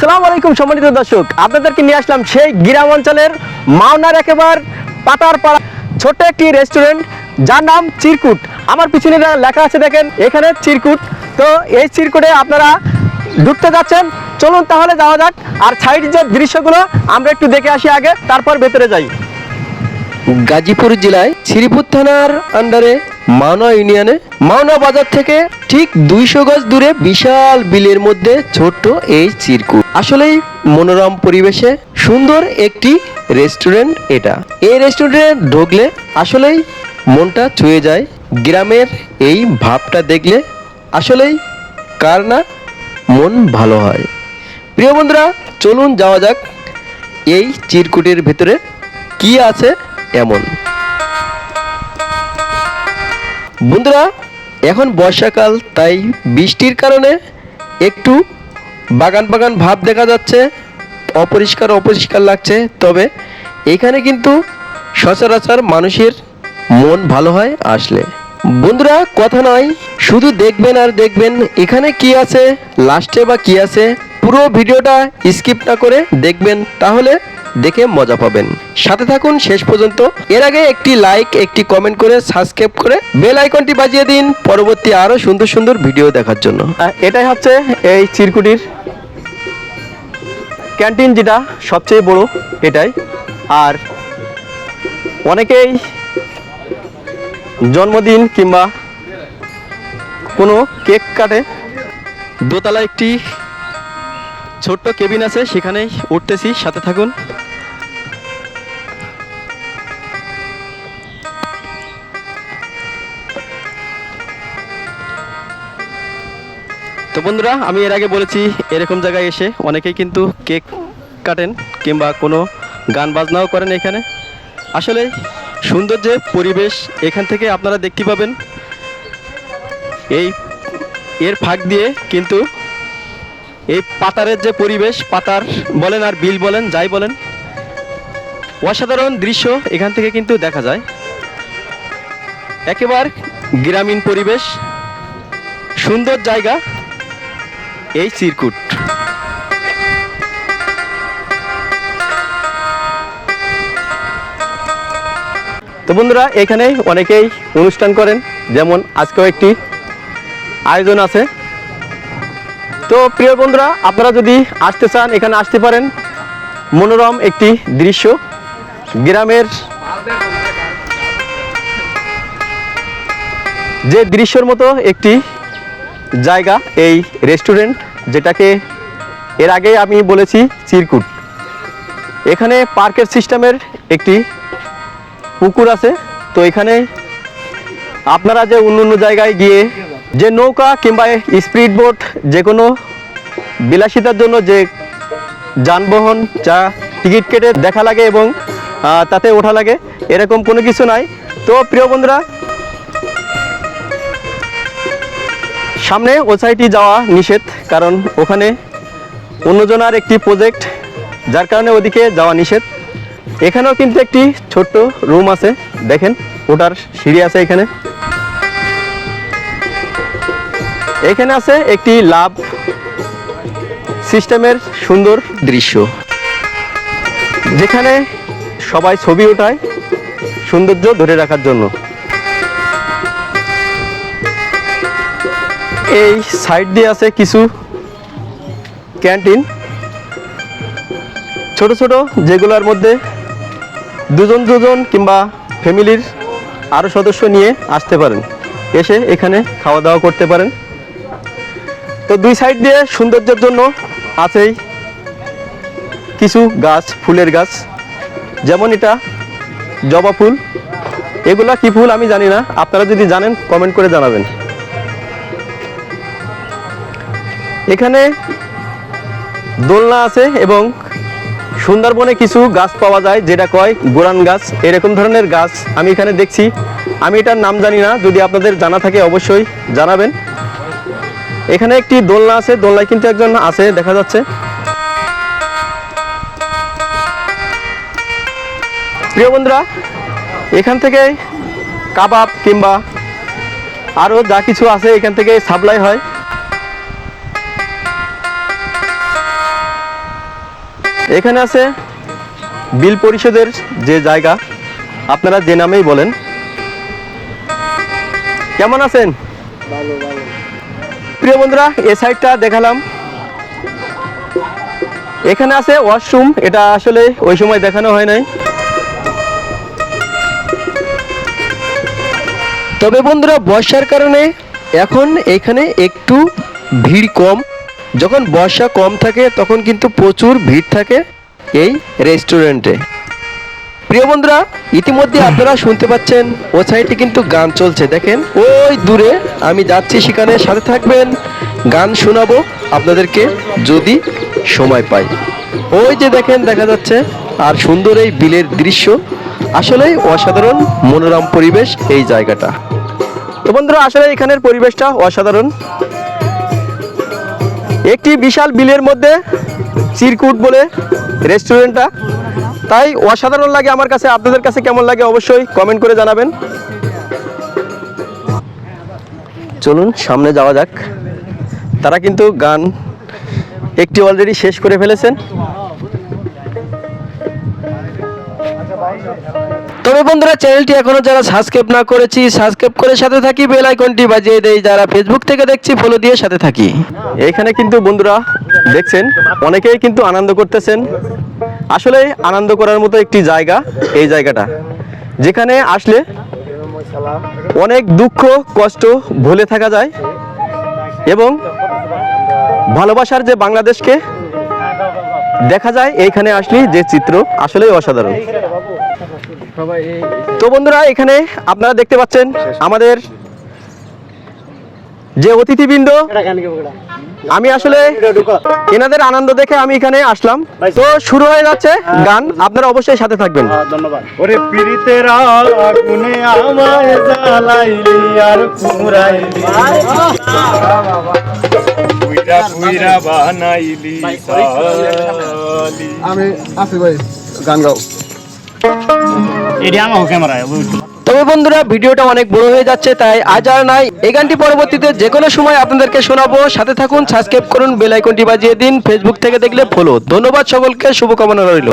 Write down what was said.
আসসালামু আলাইকুম সম্মানিত দর্শক, আপনাদেরকে নিয়ে আসলাম সেই গ্রাম অঞ্চলের মাওনার একেবার পাতার পাড়া ছোট্ট একটি রেস্টুরেন্ট যার নাম চিরকুট। আমার পিছনে লেখা আছে দেখেন, এখানে চিরকুট। তো এই চিরকুটে আপনারা ঢুকতে যাচ্ছেন। চলুন তাহলে যাওয়া যাক। আর সাইড যে দৃশ্যগুলো, আমরা একটু দেখে আসি আগে, তারপর ভেতরে যাই। গাজীপুর জেলায় শ্রীপুর থানার আন্ডারে মাওনা ইউনিয়নে, মাওনা বাজার থেকে ঠিক দুইশো গজ দূরে বিশাল বিলের মধ্যে ছোট্ট এই চিরকুট। আসলেই মনোরম পরিবেশে সুন্দর একটি রেস্টুরেন্ট এটা। এই রেস্টুরেন্টে ঢুকলে আসলেই মনটা ছুঁয়ে যায়, গ্রামের এই ভাবটা দেখলে আসলেই কার না মন ভালো হয়। প্রিয় বন্ধুরা, চলুন যাওয়া যাক এই চিরকুটের ভেতরে কি আছে এমন। বন্ধুরা, এখন বর্ষাকাল, তাই বৃষ্টির কারণে একটু বাগান বাগান ভাব দেখা যাচ্ছে, অপরিষ্কার অপরিষ্কার লাগছে। তবে এখানে কিন্তু সচরাচর মানুষের মন ভালো হয় আসলে। বন্ধুরা, কথা নয়, শুধু দেখবেন আর দেখবেন এখানে কি আছে, লাস্টে বা কি আছে, পুরো ভিডিওটা স্কিপ না করে দেখবেন। তাহলে দেখে মজা পাবেন। সাথে থাকুন শেষ পর্যন্ত। এর আগে একটি লাইক একটি কমেন্ট করে সাবস্ক্রাইব করে বেল আইকনটি বাজিয়ে দিন পরবর্তী আরও সুন্দর সুন্দর ভিডিও দেখার জন্য। এটাই হচ্ছে এই চিরকুটির ক্যান্টিন যেটা সবচেয়ে বড়, এটাই। আর অনেকেই জন্মদিন কিংবা কোনো কেক কাটে। দোতলা একটি ছোট্ট কেবিন আছে, সেখানেই উঠতেছি, সাথে থাকুন। তো বন্ধুরা, আমি এর আগে বলেছি, এরকম জায়গায় এসে অনেকেই কিন্তু কেক কাটেন কিংবা কোনো গান বাজনাও করেন এখানে। আসলে সুন্দর যে পরিবেশ এখান থেকে আপনারা দেখতে পাবেন। এই, এর ফাঁক দিয়ে কিন্তু এই পাতারের যে পরিবেশ, পাতার বলেন আর বিল বলেন, যাই বলেন, অসাধারণ দৃশ্য এখান থেকে কিন্তু দেখা যায়। একেবার গ্রামীণ পরিবেশ, সুন্দর জায়গা। এই চিরকুট তো বন্ধুরা এখানে অনেকেই অনুষ্ঠান করেন। যেমন আজকেও একটি আয়োজন আছে। তো প্রিয় বন্ধুরা, আপনারা যদি আসতে চান, এখানে আসতে পারেন। মনোরম একটি দৃশ্য। গ্রামের যে দৃশ্যর মতো একটি জায়গা এই রেস্টুরেন্ট যেটাকে এর আগে আমি বলেছি চিরকুট। এখানে পার্কের সিস্টেমের একটি পুকুর আছে। তো এখানে আপনারা যে অন্য অন্য জায়গায় গিয়ে যে নৌকা কিংবা স্পিড বোট যে কোনো বিলাসিতার জন্য যে যানবাহন যা টিকিট কেটে দেখা লাগে এবং তাতে ওঠা লাগে, এরকম কোনো কিছু নাই। তো প্রিয় বন্ধুরা সামনে ও সাইডে যাওয়া নিষেধ, কারণ ওখানে অন্যজনার একটি প্রজেক্ট যার কারণে ওদিকে যাওয়া নিষেধ। এখানেও কিন্তু একটি ছোট্ট রুম আছে, দেখেন, ওটার সিঁড়ি আছে এখানে। এখানে আছে একটি লাভ সিস্টেমের সুন্দর দৃশ্য, যেখানে সবাই ছবি ওঠায় সৌন্দর্য ধরে রাখার জন্য। এই সাইড দিয়ে আছে কিছু ক্যান্টিন। ছোট ছোট যেগুলোর মধ্যে দুজন দুজন কিংবা ফ্যামিলির আরও সদস্য নিয়ে আসতে পারেন। এসে এখানে খাওয়া দাওয়া করতে পারেন। তো দুই সাইড দিয়ে সৌন্দর্যের জন্য আছেই কিছু গাছ, ফুলের গাছ। যেমন এটা জবা ফুল। এগুলা কি ফুল আমি জানি না। আপনারা যদি জানেন কমেন্ট করে জানাবেন। এখানে দোলনা আছে এবং সুন্দরবনে কিছু গাছ পাওয়া যায়, যেটা কয় গোরান গাছ। এরকম ধরনের গাছ আমি এখানে দেখছি। আমি এটার নাম জানি না, যদি আপনাদের জানা থাকে অবশ্যই জানাবেন। এখানে একটি দোলনা আছে, দোলনায় কিন্তু একজন আছে, দেখা যাচ্ছে। প্রিয় বন্ধুরা, এখান থেকে কাবাব কিংবা আরও যা কিছু আছে, এখান থেকে সাপ্লাই হয়। এখানে আছে বিল পরিশোধের যে জায়গা আপনারা যে নামেই বলেন। কেমন আছেন? প্রিয় বন্ধুরা এ সাইডটা দেখালাম। এখানে আছে ওয়াশরুম এটা আসলে ওই সময় দেখানো হয় নাই। তবে বন্ধুরা বর্ষার কারণে এখন এখানে একটু ভিড় কম। যখন বর্ষা কম থাকে, তখন কিন্তু প্রচুর ভিড় থাকে এই রেস্টুরেন্টে। প্রিয় বন্ধুরা, ইতিমধ্যে আপনারা শুনতে পাচ্ছেন, ও সাইডে কিন্তু গান চলছে। দেখেন, ওই দূরে আমি যাচ্ছি, সেখানে সাথে থাকবেন, গান শোনাবো আপনাদেরকে যদি সময় পাই। ওই যে দেখেন, দেখা যাচ্ছে, আর সুন্দর এই বিলের দৃশ্য। আসলেই অসাধারণ মনোরম পরিবেশ এই জায়গাটা। তো বন্ধুরা, আসলে এখানের পরিবেশটা অসাধারণ। একটি বিশাল বিলের মধ্যে চিরকুট বলে রেস্টুরেন্টটা তাই অসাধারণ লাগে আমার কাছে। আপনাদের কাছে কেমন লাগে অবশ্যই কমেন্ট করে জানাবেন। চলুন, সামনে যাওয়া যাক। তারা কিন্তু গান একটি অলরেডি শেষ করে ফেলেছেন। তবে বন্ধুরা, চ্যানেলটি এখনও যারা সাবস্ক্রাইব না করেছি সাবস্ক্রাইব করে সাথে থাকি বেল আইকনটি বাজিয়ে দেই, যারা ফেসবুক থেকে দেখছি ফলো দিয়ে সাথে থাকি। এখানে কিন্তু বন্ধুরা, দেখছেন, অনেকেই কিন্তু আনন্দ করতেছেন। আসলে আনন্দ করার মতো একটি জায়গা এই জায়গাটা, যেখানে আসলে অনেক দুঃখ, কষ্ট ভুলে থাকা যায় এবং ভালোবাসার যে বাংলাদেশকে দেখা যায় এইখানে আসলে যে চিত্র আসলেই অসাধারণ। তো বন্ধুরা এখানে আপনারা দেখতে পাচ্ছেন আমাদের যে অতিথিবৃন্দ আমি আসলে এনাদের আনন্দ দেখে আমি এখানে আসলাম। তো শুরু হয়ে যাচ্ছে গান আপনারা অবশ্যই সাথে থাকবেন। ধন্যবাদ। ওরে পীড়িতের আগুনে আমায় জ্বালাইলি আর পুরাইলি পুইরা পুইরা বানাইলি সালি। আমি আছি ভাই গান গাও। এটি আমার ক্যামেরায় তবে বন্ধুরা ভিডিওটা অনেক বড় হয়ে যাচ্ছে তাই আজ আর নাই। এই গানটি পরবর্তীতে যে কোনো সময় আপনাদেরকে শোনাবো। সাথে থাকুন সাবস্ক্রাইব করুন বেল আইকনটি বাজিয়ে দিন। ফেসবুক থেকে দেখলে ফলো ধন্যবাদ সকলকে শুভকামনা রইল।